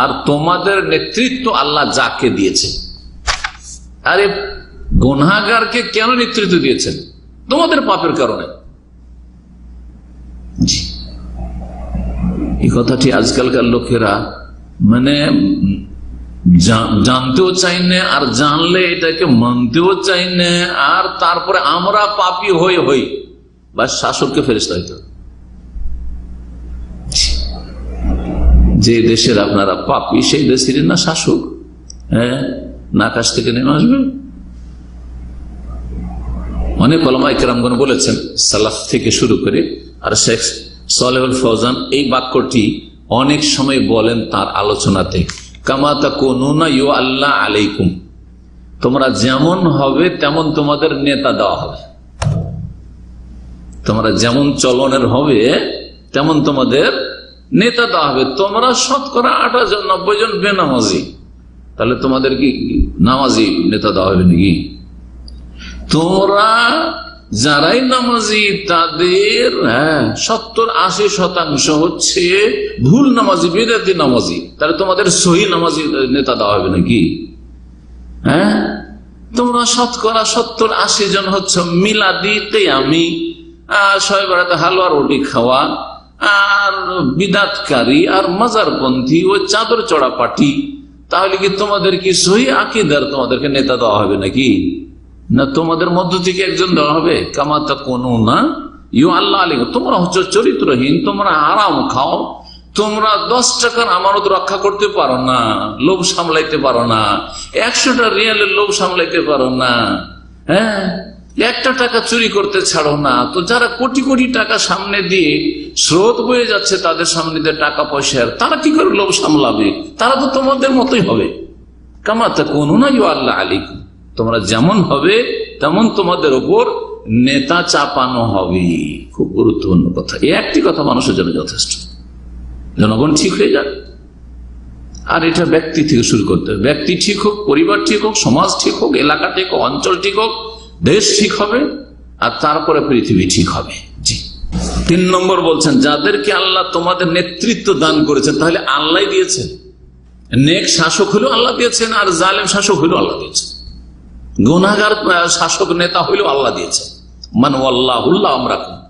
আর তোমাদের নেতৃত্ব আল্লাহ যাকে দিয়েছে আরে গুনাগারকে কেন নেতৃত্ব দিয়েছেন? তোমাদের পাপের কারণে। এই কথাটি আজকালকার লোকেরা মানে জানতেও চাই না, আর জানলে এটাকে মানতেও চাই না, আর তারপরে আমরা পাপি হয়ে হই বা শাসককে ফেরিস্তা হইতে যে দেশের আপনারা পাপি, সেই দেশের না শাসক? হ্যাঁ? না আকাশ থেকে নেমে আসবে? অনেক কলমাই কেরামগণ বলেছেন, সালাফ থেকে শুরু করে আর শেখ সালেহুল ফৌজান এই বাক্যটি অনেক সময় বলেন তার আলোচনাতে। কামাতা কোনুনা ইউ আল্লাহ আলাইকুম। তোমরা যেমন হবে, তেমন তোমাদের নেতা দেওয়া হবে। তোমরা যেমন চলনের হবে, তেমন তোমাদের নেতা দেওয়া হবে। তোমরা শতকরা আঠাশ জন, নব্বই জন বেনামাজি। তাহলে তোমাদের কি নামাজি নেতা দেওয়া হবে নাকি? তোমরা যারাই নামাজি, তাদের হ্যাঁ সত্তর আশি শতাংশ হচ্ছে ভুল নামাজি, বেদাতি নামাজি। তাহলে তোমাদের সহি নামাজি নেতা দেওয়া হবে নাকি? হ্যাঁ? তোমরা শতকরা সত্তর আশি জন হচ্ছে মিলাদি তেয়ামি। ছয় বেড়াতে হালুয়া রুটি খাওয়া। আর বিদাতকারী, আর মাজারপন্থী ও চাদর চড়া পাটি তাহলে কি তোমাদের কি সহি আকিদার তোমাদেরকে নেতা দেওয়া হবে নাকি? না তোমাদের মধ্য থেকে একজন দেওয়া হবে? কামাতা কোনো না ইউ আল্লাহ আলী তোমরা হচ্ছে চরিত্রহীন, তোমরা আরাম খাও, তোমরা দশ টাকার আমানত রক্ষা করতে পারো না, লোভ সামলাইতে পারো না, একশোটা রিয়ালের লোভ সামলাইতে পারো না হ্যাঁ? একটা টাকা চুরি করতে ছাড়ো না। তো যারা কোটি কোটি টাকা সামনে দিয়ে স্রোত বয়ে যাচ্ছে তাদের সামনে দিয়ে টাকা পয়সার তারা কি করে লোভ সামলাবে? তারা তো তোমাদের মতোই হবে। কামাতা কোনো না ইউ আল্লাহ আলিকুম তোমরা যেমন হবে, তেমন তোমাদের ওপর নেতা চাপানো হবে। খুব গুরুত্বপূর্ণ কথা। এই একটি কথা মানুষের জন্য যথেষ্ট। জনগণ ঠিক হয়ে যাক। আর এটা ব্যক্তি থেকে শুরু করতে হবে। ব্যক্তি ঠিক হোক, পরিবার ঠিক হোক, সমাজ ঠিক হোক, এলাকা ঠিক হোক, অঞ্চল ঠিক হোক দেশ ঠিক হবে আর তারপরে পৃথিবী ঠিক হবে। জি। তিন নম্বর বলছেন, যাদেরকে আল্লাহ তোমাদের নেতৃত্ব দান করেছেন, তাহলে আল্লাহ দিয়েছেন। নেক শাসক হলেও আল্লাহ দিয়েছেন, আর জালেম শাসক হলেও আল্লাহ দিয়েছেন। গুনাগার শাসক নেতা হইলেও আল্লাহ দিয়েছেন। মানে আল্লাহ আমরা